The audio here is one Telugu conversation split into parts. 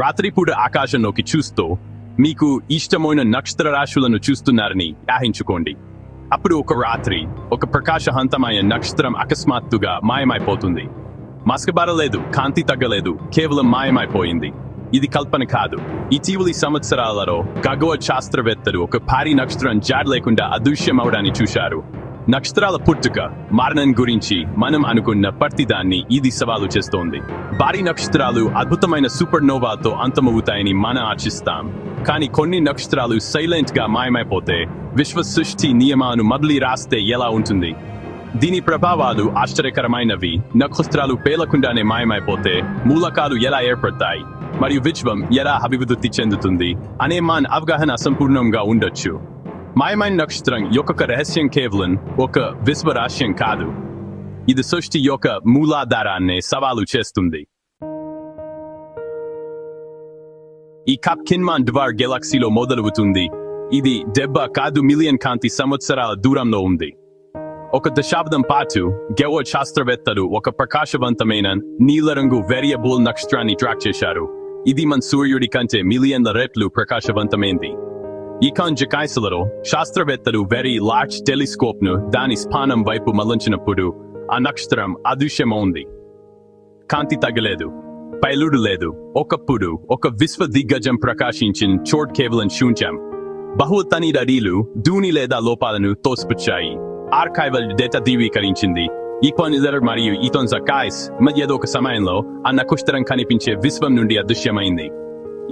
రాత్రిపూట ఆకాశంలోకి చూస్తూ మీకు ఇష్టమైన నక్షత్ర రాశులను చూస్తున్నారని యాహించుకోండి అప్పుడు ఒక రాత్రి ఒక ప్రకాశవంతమైన నక్షత్రం అకస్మాత్తుగా మాయమైపోతుంది. మసకబారలేదు కాంతి తగ్గలేదు కేవలం మాయమైపోయింది. ఇది కల్పన కాదు. ఇటీవలి సంవత్సరాలలో ఖగోళ శాస్త్రవేత్తలు ఒక భారీ నక్షత్రం జాడ్ లేకుండా అదృశ్యం అవడాన్ని చూశారు. నక్షత్రాల పుట్టుక మరణం గురించి మనం అనుకున్న ప్రతిదాన్ని ఇది సవాలు చేస్తోంది. భారీ నక్షత్రాలు అద్భుతమైన సూపర్ నోవాతో అంతమవుతాయని మనం ఆశిస్తాం. కానీ కొన్ని నక్షత్రాలు సైలెంట్గా మాయమైపోతే విశ్వ సృష్టి నియమాను మళ్ళీ రాస్తే ఎలా ఉంటుంది? దీని ప్రభావాలు ఆశ్చర్యకరమైనవి. నక్షత్రాలు పేలకుండానే మాయమైపోతే మూలకాలు ఎలా ఏర్పడతాయి? మరియు విశ్వం ఎలా అభివృద్ధి చెందుతుంది? అనే మాన్ అవగాహన సంపూర్ణంగా ఉండొచ్చు. మాయమైన నక్షత్రం యొక్క రహస్యం కేవలం ఒక విశ్వరహస్యం కాదు ఇది సృష్టి యొక్క మూలాధారాన్ని సవాలు చేస్తుంది ఈ కప్ కిన్మాన్ డ్వార్ గెలాక్సీలో మొదలవుతుంది ఇది డెబ్బ కాదు మిలియన్ కాంతి సంవత్సరాల దూరంలో ఉంది ఒక దశాబ్దం పాటు గెవో శాస్త్రవేత్తలు ఒక ప్రకాశవంతమైన నీలరంగు వేరియబుల్ నక్షత్రాన్ని ట్రాక్ చేశారు ఇది మన సూర్యుడి కంటే మిలియన్ల రెట్లు ప్రకాశవంతమైంది ఇకాన్ జకాయిసలలో శాస్త్రవేత్తలు వెరీ లార్జ్ టెలిస్కోప్ను దాని స్థానం వైపు మళ్ళించినప్పుడు ఆ నక్షత్రం అదృశ్యమవుంది. కాంతి తగలేదు పైలుడు లేదు. ఒకప్పుడు ఒక విశ్వ దిగ్గజం ప్రకాశించిన చోట్ కేవలం శూన్యం. బహుతని రడీలు దూని లేదా లోపాలను తోసిపుచ్చాయి. ఆర్కైవల్ డేటా దీవీకరించింది ఈ పనిదర్ మరియు ఈతోన్ జకాయిస్ మధ్య ఒక సమయంలో ఆ నక్షత్రం కనిపించే విశ్వం నుండి అదృశ్యమైంది.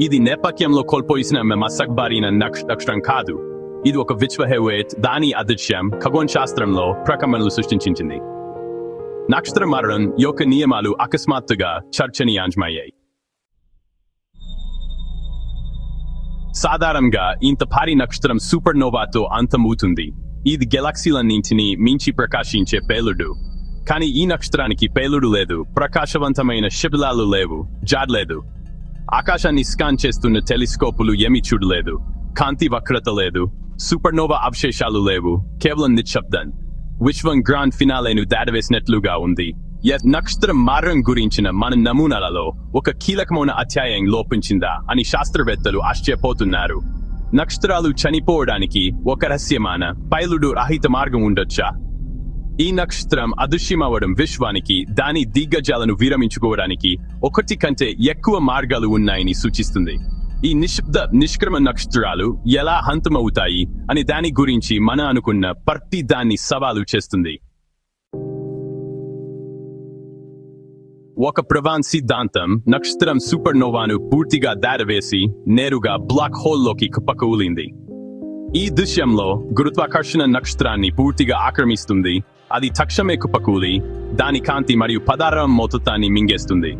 ఇది నేపథ్యంలో కోల్పోయిన మసక్ బారిన నక్షత్రం కాదు. ఇది ఒక విశ్వహెవేత్ దాని అదృశ్యం ఖగోళ శాస్త్రంలో ప్రకమనలు సృష్టించింది. నక్షత్ర మరణం యొక్క నియమాలు అకస్మాత్తుగా చర్చనీయాంశమయ్యాయి. సాధారణంగా ఇంత భారీ నక్షత్రం సూపర్ నోవాతో అంతమవుతుంది. ఇది గెలాక్సీలన్నింటినీ మించి ప్రకాశించే పేలుడు. కానీ ఈ నక్షత్రానికి పేలుడు లేదు ప్రకాశవంతమైన శిబిలాలు లేవు జాడ్ లేదు. ఆకాశాన్ని స్కాన్ చేస్తున్న టెలిస్కోపులు ఏమీ చూడలేదు కాంతి వక్రత లేదు సూపర్నోవా అవశేషాలు లేవు కేవలం నిశ్శబ్దం. విశ్వం గ్రాండ్ ఫినాలేను దాడవేసినట్లుగా ఉంది. నక్షత్రం మారం గురించిన మన నమూనాలలో ఒక కీలకమైన అధ్యాయం లోపించిందా అని శాస్త్రవేత్తలు ఆశ్చర్యపోతున్నారు. నక్షత్రాలు చనిపోవడానికి ఒక రహస్యమాన పైలుడు రహిత మార్గం ఉండొచ్చా? ఈ నక్షత్రం అదృశ్యమవడం విశ్వానికి దాని దిగ్గజాలను విరమించుకోవడానికి ఒకటి కంటే ఎక్కువ మార్గాలు ఉన్నాయని సూచిస్తుంది. ఈ నిశ్శబ్ద నిష్క్రమ నక్షత్రాలు ఎలా హంతమవుతాయి అని దాని గురించి మన అనుకున్న ప్రతి దాన్ని సవాలు చేస్తుంది. ఒక ప్రవాన్ సిద్ధాంతం నక్షత్రం సూపర్ నోవాను పూర్తిగా దారవేసి నేరుగా బ్లాక్ హోల్లోకి కుప్పకూలింది. ఈ దృశ్యంలో గురుత్వాకర్షణ నక్షత్రాన్ని పూర్తిగా ఆక్రమిస్తుంది. అది తక్షమే కుప్పకూలి దాని కాంతి మరియు పదార్థం మొత్తాన్ని మింగేస్తుంది.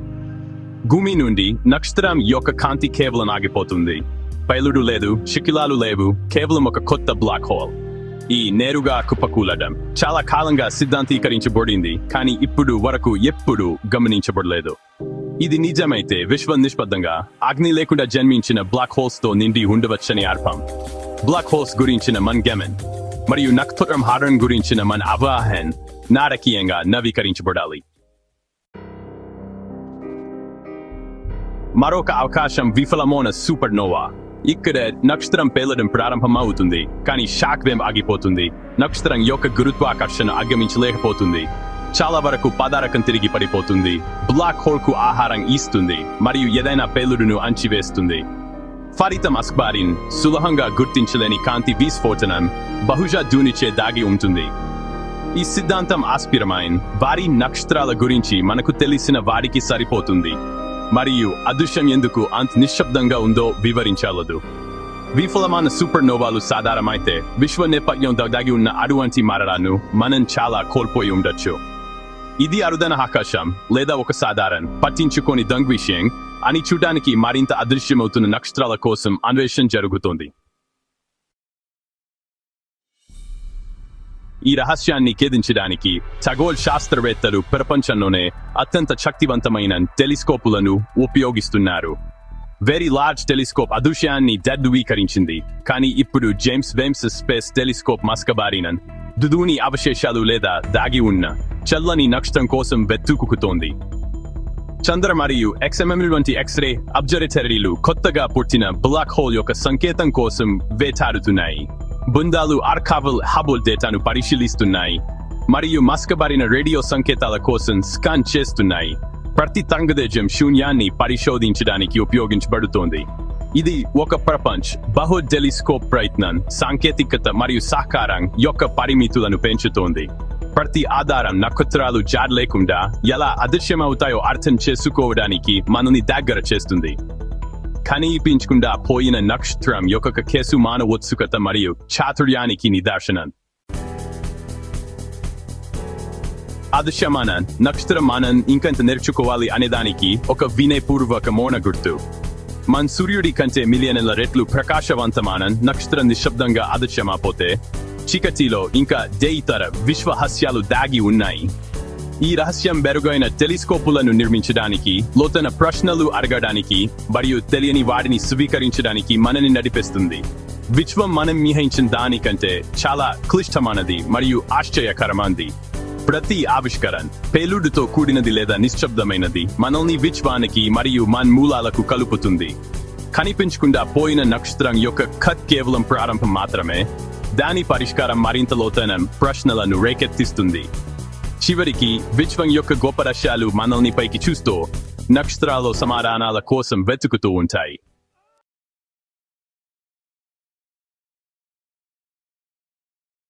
భూమి నుండి నక్షత్రం యొక్క కాంతి కేవలం ఆగిపోతుంది. పైలుడు లేదు శిఖిలాలు లేవు కేవలం ఒక కొత్త బ్లాక్ హోల్ ఈ నేరుగా కుప్పకూలడం చాలా కాలంగా సిద్ధాంతీకరించబడింది కానీ ఇప్పుడు వరకు ఎప్పుడు గమనించబడలేదు. ఇది నిజమైతే విశ్వ నిష్పత్తంగా అగ్ని లేకుండా జన్మించిన బ్లాక్ హోల్స్తో నిండి ఉండవచ్చని అర్థం. బ్లాక్ హోల్స్ గురించిన మన గమన్. మరియు నక్షత్రం హారన్ గురించిన మన అవగాహన నాటకీయంగా నవీకరించబడాలి. మరొక అవకాశం విఫలమైన సూపర్ నోవా ఇక్కడ నక్షత్రం పేలడం ప్రారంభమవుతుంది కానీ షాక్ వేమ్ ఆగిపోతుంది. నక్షత్రం యొక్క గురుత్వాకర్షణ అగమించలేకపోతుంది. చాలా వరకు పదారకం తిరిగి పడిపోతుంది. బ్లాక్ హోల్కు ఆహారం ఇస్తుంది మరియు ఏదైనా పేలుడును అంచివేస్తుంది. ఫలితం అస్బారిన్ సులభంగా గుర్తించలేని కాంతి విస్ఫోటనం బహుశా దూనిచే దాగి ఉంటుంది. ఈ సిద్ధాంతం ఆస్పిరమైన్. వారి నక్షత్రాల గురించి మనకు తెలిసిన వారికి సరిపోతుంది. మరియు అదృశ్యం ఎందుకు అంత నిశ్శబ్దంగా ఉందో వివరించలదు. విఫలమైన సూపర్ నోవాలు సాధారణమైతే విశ్వ నేపథ్యం దాగి ఉన్న అటువంటి మరణాలను మనం చాలా కోల్పోయి ఉండొచ్చు. ఇది అరుదైన ఆకాశం లేదా ఒక సాధారణ. పట్టించుకొని దంగ్ విషయం అని చూడడానికి మరింత అదృశ్యమవుతున్న నక్షత్రాల కోసం అన్వేషణ జరుగుతోంది. ఈ రహస్యాన్ని ఛేదించడానికి ఖగోళ శాస్త్రవేత్తలు ప్రపంచంలోనే అత్యంత శక్తివంతమైన టెలిస్కోపులను ఉపయోగిస్తున్నారు. వెరీ లార్జ్ టెలిస్కోప్ అదృశ్యాన్ని దద్వీకరించింది కానీ ఇప్పుడు జేమ్స్ వెమ్స్ స్పేస్ టెలిస్కోప్ మస్కబారిన దుదూని అవశేషాలు లేదా దాగి ఉన్న చల్లని నక్షత్రం కోసం వెతుకుతోంది చంద్ర మరియు ఎక్స్ఎంఎం వంటి ఎక్స్రే అబ్జర్వేటరీలు కొత్తగా పుట్టిన బ్లాక్ హోల్ యొక్క సంకేతం కోసం వేటాడుతున్నాయి. బృందాలు ఆర్కావల్ హబుల్ డేటాను పరిశీలిస్తున్నాయి. మరియు మస్కబారిన రేడియో సంకేతాల కోసం స్కాన్ చేస్తున్నాయి. ప్రతి తంగదేజం శూన్యాన్ని పరిశోధించడానికి ఉపయోగించబడుతోంది. ఇది ఒక ప్రపంచ్ బహు టెలిస్కోప్ ప్రయత్నం సాంకేతికత మరియు సహకారం యొక్క పరిమితులను పెంచుతోంది. ప్రతి ఆధారం నక్షత్రాలు జాడ్ లేకుండా ఎలా అదృశ్యమవుతాయో అర్థం చేసుకోవడానికి మనల్ని దగ్గర చేస్తుంది. కనిపించకుండా పోయిన నక్షత్రం యొక్క కేసు మానవ ఉత్సుకత మరియు చాతుర్యానికి నిదర్శనం. అదృశ్యమానం నక్షత్రమానం ఇంకంత నేర్చుకోవాలి అనేదానికి ఒక వినయపూర్వక మౌన గుర్తు. మన సూర్యుడి కంటే మిలియన్ల రెట్లు ప్రకాశవంతమానం నక్షత్రం నిశ్శబ్దంగా అదృశ్యమాపోతే చీకటిలో ఇంకా దే ఇతర విశ్వహస్యాలు దాగి ఉన్నాయి. ఈ రహస్యం మెరుగైన టెలిస్కోపులను నిర్మించడానికి లోతైన ప్రశ్నలు అడగడానికి మరియు తెలియని వాటిని స్వీకరించడానికి మనని నడిపిస్తుంది. విశ్వం మనం మిహించిన దానికంటే చాలా క్లిష్టమైనది మరియు ఆశ్చర్యకరమైనది ప్రతి ఆవిష్కరణ పేలుడుతో కూడినది లేదా నిశ్శబ్దమైనది మనల్ని విశ్వానికి మరియు మన మూలాలకు కలుపుతుంది. కనిపించకుండా పోయిన నక్షత్రం యొక్క కత్ కేవలం ప్రారంభం మాత్రమే దాని పరిష్కారం మరింత లోతైన ప్రశ్నలను రేకెత్తిస్తుంది. చివరికి విశ్వం యొక్క గొప్ప రష్యాలు మనల్ని పైకి చూస్తూ నక్షత్రాల సమాధానాల కోసం వెతుకుతూ ఉంటాయి.